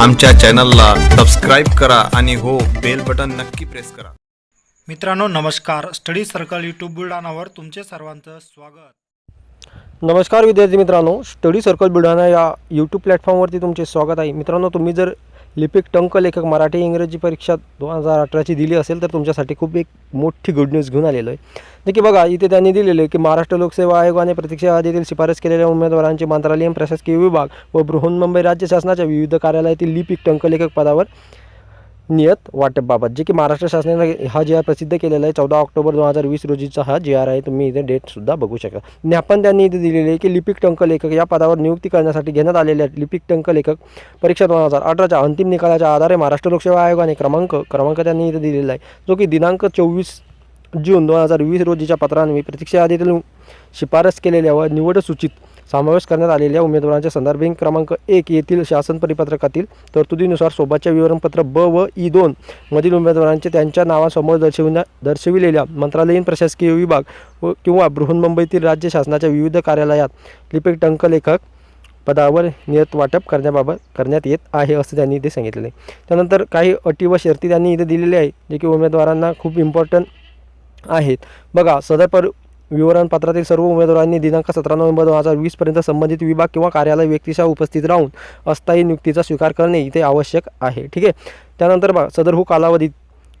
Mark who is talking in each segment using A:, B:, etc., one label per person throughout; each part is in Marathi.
A: आमच्या चॅनलला सबस्क्राईब करा आणि हो बेल बटन नक्की प्रेस करा.
B: मित्रांनो नमस्कार. स्टडी सर्कल यूट्यूब बुलढाणावर तुमचे सर्वांचं स्वागत.
C: नमस्कार विद्यार्थी मित्रांनो. स्टडी सर्कल बुलढाणा या यूट्यूब प्लॅटफॉर्मवरती तुमचे स्वागत आहे. मित्रांनो तुम्ही जर लिपिक टंक लेखक मराठी इंग्रजी परीक्षा दोन हजार अठराची दिली असेल तर तुमच्यासाठी खूप एक मोठी गुड न्यूज घेऊन आलेलो आहे. जे की बघा इथे त्यांनी दिलेलं आहे की महाराष्ट्र लोकसेवा आयोगाने प्रतीक्षा यादीतील शिफारस केलेल्या उमेदवारांचे मंत्रालयीन प्रशासकीय विभाग व बृहन्मुंबई राज्य शासनाच्या विविध कार्यालयातील लिपिक टंक लेखक पदावर नियत वाटपबाबत जे की महाराष्ट्र शासनाने हा जी आर प्रसिद्ध केलेला आहे चौदा ऑक्टोबर दोन हजार वीस रोजीचा हा जी आर आहे तुम्ही इथे डेटसुद्धा बघू शकता. ज्ञापन त्यांनी इथे दिलेले आहे की लिपिक टंक लेखक या पदावर नियुक्ती करण्यासाठी घेण्यात आलेल्या लिपिक टंक लेखक परीक्षा दोन हजार अठराच्या अंतिम निकालाच्या आधारे महाराष्ट्र लोकसेवा आयोगाने क्रमांक क्रमांक त्यांनी इथे दिलेला आहे जो की दिनांक चोवीस जून दोन हजार वीस रोजीच्या पत्रांनी प्रतीक्षा यादीतील शिफारस केलेल्या व निवड सूचित समावेश करण्यात आलेल्या उमेदवारांच्या संदर्भिंग क्रमांक एक येथील शासन परिपत्रकातील तरतुदीनुसार सोबतच्या विवरणपत्र ब व ई दोन मधील उमेदवारांचे त्यांच्या नावासमोर दर्शविण्या दर्शविलेल्या मंत्रालयीन प्रशासकीय विभाग व किंवा बृहन्मुंबईतील राज्य शासनाच्या विविध कार्यालयात लिपिक टंक लेखक पदावर नियत वाटप करण्याबाबत करण्यात येत आहे असं त्यांनी इथे सांगितलेलं आहे. त्यानंतर काही अटी व शर्ती त्यांनी इथे दिलेल्या आहे जे की उमेदवारांना खूप इम्पॉर्टंट आहेत. बघा सदर पर विवरणपत्रातील सर्व उमेदवारांनी दिनांक सतरा नोव्हेंबर दोन हजार वीसपर्यंत संबंधित विभाग किंवा कार्यालय व्यक्तीच्या उपस्थित राहून अस्थायी नियुक्तीचा स्वीकार करणे इथे आवश्यक आहे. ठीक आहे? त्यानंतर बघा सदर हो कालावधीत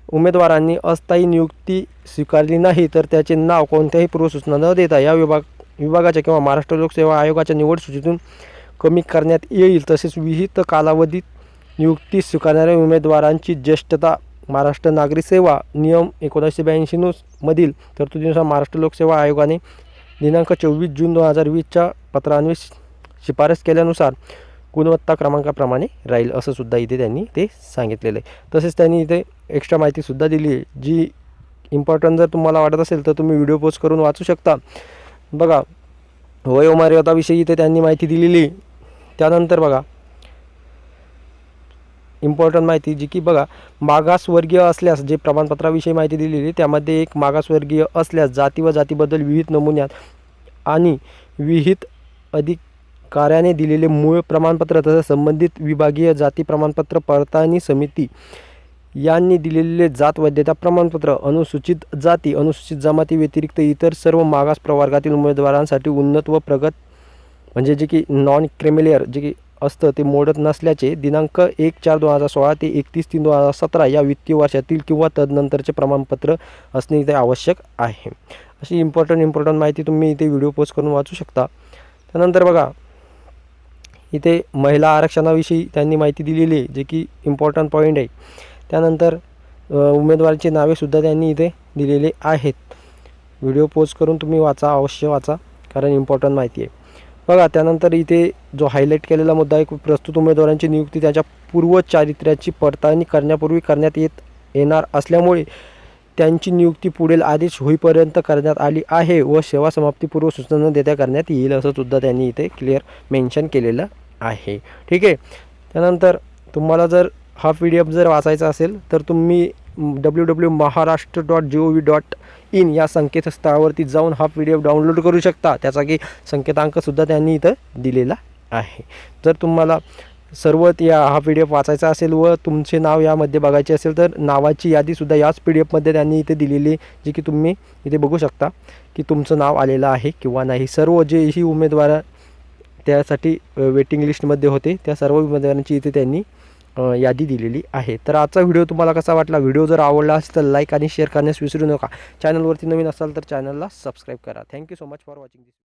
C: उमेदवारांनी अस्थायी नियुक्ती स्वीकारली नाही तर त्याचे नाव कोणत्याही पूर्वसूचना न देता या विभाग विभागाच्या किंवा महाराष्ट्र लोकसेवा आयोगाच्या निवड सूचीतून कमी करण्यात येईल. तसेच विहित कालावधीत नियुक्ती स्वीकारणाऱ्या उमेदवारांची ज्येष्ठता महाराष्ट्र नागरी सेवा नियम एकोणीसशे ब्याऐंशी मधील तरतुदीनुसार महाराष्ट्र लोकसेवा आयोगाने दिनांक चोवीस जून दोन हजार वीसच्या पत्रान्वे शिफारस केल्यानुसार गुणवत्ता क्रमांकाप्रमाणे राहील असं सुद्धा इथे त्यांनी ते सांगितलेलं आहे. तसेच त्यांनी इथे एक्स्ट्रा माहितीसुद्धा दिली आहे जी इम्पॉर्टंट जर तुम्हाला वाटत असेल तर तुम्ही व्हिडिओ पोस्ट करून वाचू शकता. बघा वयोमर्यादाविषयी इथे त्यांनी माहिती दिलेली त्यानंतर बघा इम्पॉर्टंट माहिती जी की बघा मागासवर्गीय असल्यास जे प्रमाणपत्राविषयी माहिती दिलेली त्यामध्ये एक मागासवर्गीय असल्यास जाती व जातीबद्दल विहित नमुन्यात आणि विहित अधिकाऱ्याने दिलेले मूळ प्रमाणपत्र तसेच संबंधित विभागीय जाती प्रमाणपत्र पडताळणी समिती यांनी दिलेले जात वैधता प्रमाणपत्र अनुसूचित जाती अनुसूचित जमाती व्यतिरिक्त इतर सर्व मागास प्रवर्गातील उमेदवारांसाठी उन्नत व प्रगत म्हणजे जे की नॉन क्रिमिलियर जे की असतं ते मोडत नसल्याचे दिनांक एक चार दोन हजार सोळा ते एकतीस तीन दोन हजार सतरा या वित्तीय वर्षातील किंवा तदनंतरचे प्रमाणपत्र असणे इथे आवश्यक आहे. अशी इम्पॉर्टंट इम्पॉर्टंट माहिती तुम्ही इथे व्हिडिओ पोस्ट करून वाचू शकता. त्यानंतर बघा इथे महिला आरक्षणाविषयी त्यांनी माहिती दिलेली आहे जे की इम्पॉर्टंट पॉईंट आहे. त्यानंतर उमेदवारांची नावेसुद्धा त्यांनी इथे दिलेले आहेत. व्हिडिओ पोस्ट करून तुम्ही वाचा अवश्य वाचा कारण इम्पॉर्टंट माहिती आहे. बघा त्यानंतर इथे जो हायलाईट केलेला मुद्दा आहे की प्रस्तुत उमेदवारांची नियुक्ती त्याच्या पूर्व चारित्र्याची पडताळणी करण्यापूर्वी करण्यात येत येणार असल्यामुळे त्यांची नियुक्ती पुढील आदेश होईपर्यंत करण्यात आली आहे व सेवा समाप्तीपूर्व सूचना देत्या देता करण्यात येईल असं सुद्धा त्यांनी इथे क्लिअर मेन्शन केलेलं आहे. ठीक आहे. त्यानंतर तुम्हाला जर हा पी डी एफ जर वाचायचा असेल तर तुम्ही W W Maharashtra dot G O V dot in या संकेतस्थळावरती जाऊन हा पी डी एफ डाउनलोड करू शकता. त्याचा की संकेतांकसुद्धा त्यांनी इथं दिलेला आहे. जर तुम्हाला सर्व या हा पी डी एफ वाचायचा असेल व तुमचे नाव यामध्ये बघायचे असेल तर नावाची यादीसुद्धा याच पी डी एफमध्ये त्यांनी इथे दिलेली आहे, जी की तुम्ही इथे बघू शकता की तुमचं नाव आलेलं आहे किंवा नाही. सर्व जे ही उमेदवार त्यासाठी वेटिंग लिस्टमध्ये होते त्या सर्व उमेदवारांची इथे त्यांनी यादी दिलेली आहे. तर आजचा व्हिडिओ तुम्हाला कसा वाटला? व्हिडिओ जर आवडला असेल तर लाईक आणि शेअर करण्यास विसरू नका. चॅनलवरती नवीन असाल तर चॅनलला सबस्क्राईब करा. Thank you so much for watching this